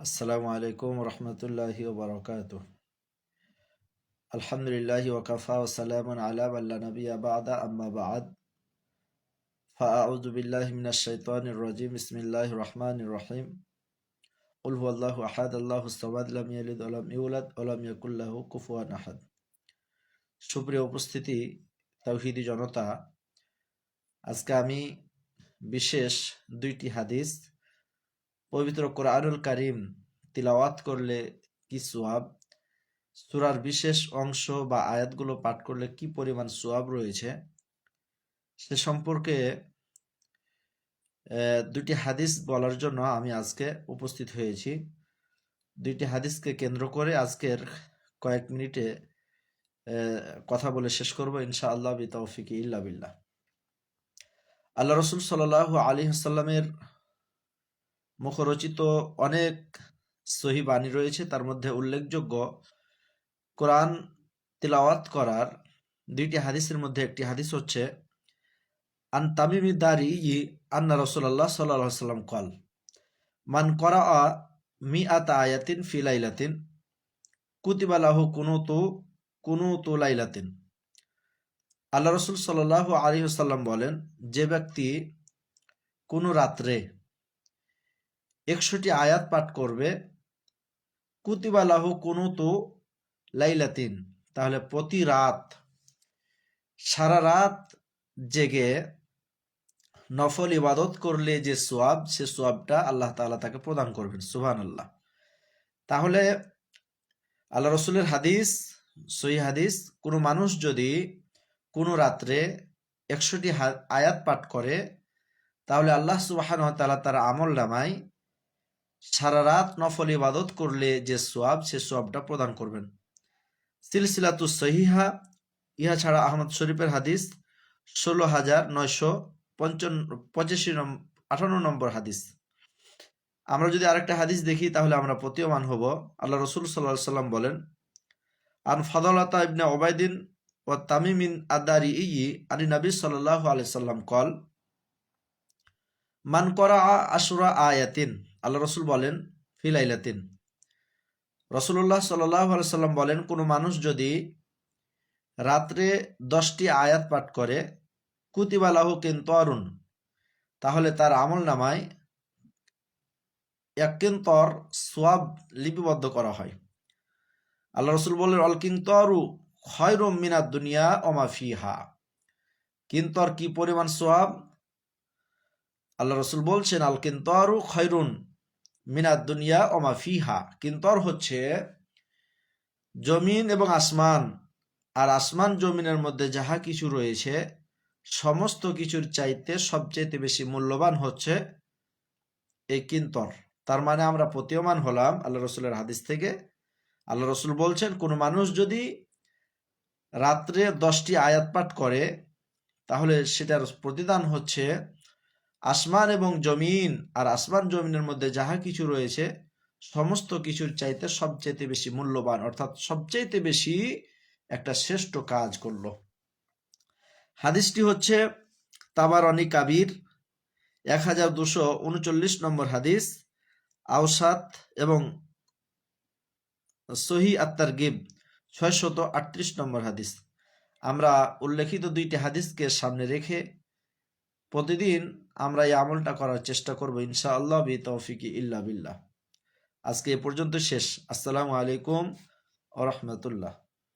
আসসালামু আলাইকুম রহমতুল্লাহি ওবরকাত আলহামদুলিল্লাহি ওয়াকাফা ওসালামুন আলা আল্লাহ নবী আবাদা আম্মা বাদ فأعوذ بالله من الشيطان الرجيم بسم الله الرحمن الرحيم قل هو الله أحد الله الصمد لم يلد ولم يولد ولم يكن له كفوا أحد সুপ্রিয় উপস্থিতি তাওহিদি জনতা আজকে আমি বিশেষ দুইটি হাদিস পবিত্র কোরআনুল কারিম তিলাওয়াত করলে কি সোয়াব? সুরার বিশেষ অংশ বা আয়াতগুলো পাঠ করলে কি পরিমাণ সোয়াব রয়েছে? সে সম্পর্কে দুটি হাদিস বলার জন্য আমি আজকে উপস্থিত হয়েছি। দুইটি হাদিসকে কেন্দ্র করে আজকের কয়েক মিনিটে কথা বলে শেষ করব ইনশা আল্লাহ বি তৌফিকি ইল্লা বিল্লাহ। আল্লাহ রসুল সাল আলী হাসাল্লামের মুখরচিত অনেক সহি বাণী রয়েছে, তার মধ্যে উল্লেখযোগ্য কোরআন তিলাওয়াত করার দুইটি হাদিসের মধ্যে একটি হাদিস হচ্ছে, আন তামিমি দারি ই আন্না রসুল্লাহ সাল্লাহ সাল্লাম কল, মান করা আ মি আতা আয়াতিন ফি লাইলাতিন কুতিবালাহু কুনুতু কুনুতু লাইলাতিন। আল্লাহ রসুল সাল্লাহ আলী সাল্লাম বলেন, যে ব্যক্তি কোনো রাত্রে একশোটি আয়াত পাঠ করবে। কুতিবালাহু তো লাইলাতিন। তাহলে প্রতি রাত, সারা রাত জেগে নফল ইবাদত করলে যে সোয়াব, সে সোয়াবটা আল্লাহ তাআলা তাকে প্রদান করবেন সুহান আল্লাহ তাহলে আল্লাহ রসুলের হাদিস, সহি হাদিস, কোনো মানুষ যদি কোনো রাত্রে একশোটি আয়াত পাঠ করে, তাহলে আল্লাহ সুবাহান তাআলা তার আমল নামায় সারা রাত নফল ইবাদত করলে যে সোয়াব, সে সোয়াবটা প্রদান করবেন। সিলসিলাতু সহিহা, ইহা ছাড়া আহমদ শরীফের হাদিস, ষোলো হাজার নয়শো পঞ্চান্ন, পঁচাশি আঠান্ন নম্বর হাদিস। আমরা যদি আরেকটা হাদিস দেখি, তাহলে আমরা প্রতীয়মান হব। আল্লাহ রসুল সাল্লাহ সাল্লাম বলেন, আন ফাদলাতা ইবনে ওবায়দিন ও তামিমিন আদারি ই আনি নবী সাল্লাহ আলি সাল্লাম কল, মান করা আশুরা আয়াতিন। আল্লাহ রসুল বলেন ফিলাইলাতিন রসুল্লাহ সাল্লাহ সাল্লাম বলেন, কোনো মানুষ যদি রাত্রে দশটি আয়াত পাঠ করে কুতিবালাহ কিন্তু অরুণ তাহলে তার আমল নামায় একিন্তর সোয়াব লিপিবদ্ধ করা হয়। আল্লাহ রসুল বলেন, অল কিন্তরু খয়রুম মিনাদ দুনিয়া অমা ফিহা। কিন্তর কি পরিমাণ সোয়াব আল্লাহ রসুল বলছেন, আল কিন্তরু খয়রুন। মিনাদ দুনিয়া অমা ফিহা। কিন্তর হচ্ছে জমিন এবং আসমান। আর আসমান জমিনের মধ্যে যাহা কিছু রয়েছে, সমস্ত কিছুর চাইতে সবচাইতে বেশি মূল্যবান হচ্ছে এই কিন্তর তার মানে আমরা প্রতীয়মান হলাম আল্লাহ রসুলের হাদিস থেকে। আল্লাহ রসুল বলছেন, কোনো মানুষ যদি রাত্রে দশটি আয়াত পাঠ করে, তাহলে সেটার প্রতিদান হচ্ছে আসমান এবং জমিন আর আসমান জমিনের মধ্যে যাহা কিছু রয়েছে, সমস্ত কিছুর চাইতে সবচাইতে বেশি মূল্যবান, অর্থাৎ সবচাইতে বেশি একটা শ্রেষ্ঠ কাজ করল। হাদিসটি হচ্ছে তাবারনি কাবির, এক হাজার দুশো উনচল্লিশ নম্বর হাদিস, আওসাত এবং সহি আত্মার গিব ছয়শত আটত্রিশ নম্বর হাদিস। আমরা উল্লেখিত দুইটি হাদিসকে সামনে রেখে প্রতিদিন আমরা এই আমলটা করার চেষ্টা করব ইনশা আল্লাহ বি তৌফিকি ইল্লা বিল্লাহ। আজকে এ পর্যন্ত শেষ। আসসালামু আলাইকুম ও রহমতুল্লাহ।